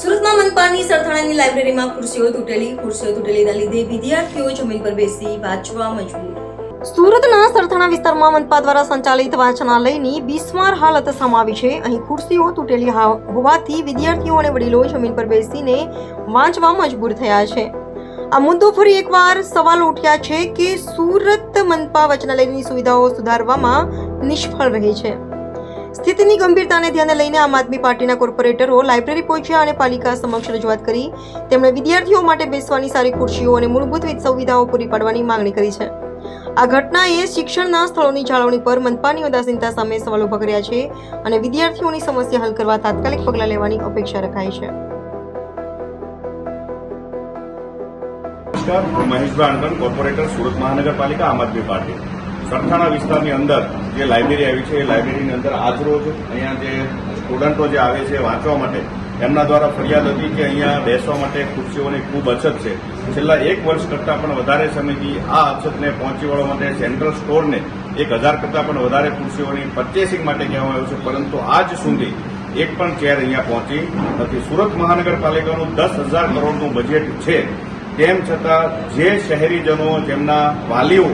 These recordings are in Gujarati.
સુરતમાં મનપાની સરથાણાની લાઇબ્રેરીમાં ખુરશીઓ તૂટેલી, ખુરશીઓ તૂટેલીના લીધે વિદ્યાર્થીઓ જમીન પર બેસી વાંચવા મજબૂર. સુરતના સરથાણા વિસ્તારમાં મનપા દ્વારા સંચાલિત વાંચનાલયની બિસ્માર હાલત સમાવી છે. અહીં ખુરશીઓ તૂટેલી હોવાથી વિદ્યાર્થીઓ અને વડીલો જમીન પર બેસીને વાંચવા મજબૂર થયા છે. આ મુદ્દો ફરી એકવાર સવાલ ઉઠ્યા છે કે સુરત મનપા વાંચનાલયની સુવિધાઓ સુધારવામાં નિષ્ફળ રહી છે. સ્થિતિની ગંભીરતાને ધ્યાને લઈને આમ આદમી પાર્ટીના કોર્પોરેટરો લાઇબ્રેરી પહોંચ્યા અને પાલિકા સમક્ષ રજૂઆત કરી. તેમણે વિદ્યાર્થીઓ માટે બેસવાની સારી ખુરશીઓ અને મૂળભૂત વિધ સુવિધાઓ પૂરી પાડવાની માંગણી કરી છે. આ ઘટનાએ શિક્ષણના સ્થળોની જાળવણી પર મનપાની ઉદાસીનતા સામે સવાલ ઊભા કર્યા છે અને વિદ્યાર્થીઓની સમસ્યા હલ કરવા તાત્કાલિક પગલાં લેવાની અપેક્ષા રખાય છે. નમસ્કાર મહેશભાઈ અણગણ કોર્પોરેટર સુરત મહાનગરપાલિકા આમ આદમી પાર્ટી. સરથાણા વિસ્તારની અંદર જે લાઇબ્રેરી આવી છે, એ લાઇબ્રેરીની અંદર આજરોજ અહીંયા જે સ્ટુડન્ટો જે આવે છે વાંચવા માટે, એમના દ્વારા ફરિયાદ હતી કે અહીંયા બેસવા માટે ખુરશીઓની ખૂબ અછત છે. છેલ્લા એક વર્ષ કરતાં પણ વધારે સમયથી આ અછતને પહોંચી વળવા માટે સેન્ટ્રલ સ્ટોરને એક હજાર કરતાં પણ વધારે ખુરશીઓની પરચેસિંગ માટે કહેવામાં આવ્યું છે. પરંતુ આજ સુધી એક પણ ચેર અહીંયા પહોંચી નથી. સુરત મહાનગરપાલિકાનું દસ હજાર કરોડનું બજેટ છે. તેમ છતાં જે શહેરીજનો, જેમના વાલીઓ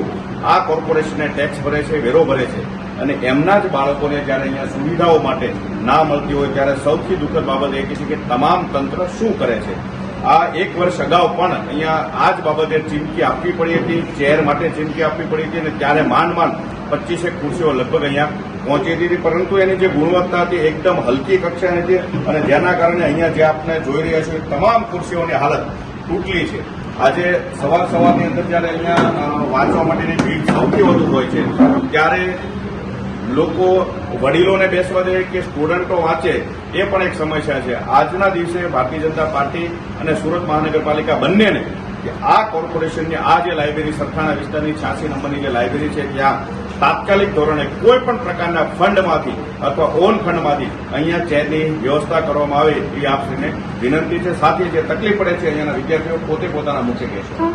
આ કોર્પોરેશનને ટેક્સ ભરે છે, વેરો ભરે છે. અને એમના જ બાળકોને જ્યારે અહીંયા સુવિધાઓ માટે ના મળતી હોય, ત્યારે સૌથી દુઃખદ બાબત એ છે કે તમામ તંત્ર શું કરે છે? આ એક વર્ષ અગાઉ પણ અહીંયા આ જ બાબતે ચીમકી આપવી પડી હતી, ચેર માટે ચીમકી આપવી પડી હતી, અને ત્યારે માંડ માંડ પચીસેક ખુરશીઓ લગભગ અહીંયા પહોંચી હતી. પરંતુ એની જે ગુણવત્તા હતી એકદમ હલકી કક્ષાની છે અને જેના કારણે અહીંયા જે આપણે જોઈ રહ્યા છો એ તમામ ખુરશીઓની હાલત તૂટલી છે. આજે સવાર સવારની અંદર જ્યારે અહીંયા વાંચવા માટેની ભીડ સૌથી વધુ હોય છે, ત્યારે લોકો વડીલોને બેસવા દે કે સ્ટુડન્ટો વાંચે, એ પણ એક સમસ્યા છે. આજના દિવસે ભારતીય જનતા પાર્ટી અને સુરત મહાનગરપાલિકા બંનેને કે આ કોર્પોરેશનની આ જે લાઇબ્રેરી સરથાણા વિસ્તારની છ્યાસી નંબરની જે લાઇબ્રેરી છે, ત્યાં તાત્કાલિક ધોરણે કોઈ પણ પ્રકારના ફંડમાંથી અથવા ઓન ફંડમાંથી અહીંયા ચેરની વ્યવસ્થા કરવામાં આવે એ આપશ્રીને વિનંતી છે. સાથે જે તકલીફ પડે છે અહીંયાના વિદ્યાર્થીઓ પોતે પોતાના મુખે કહેશે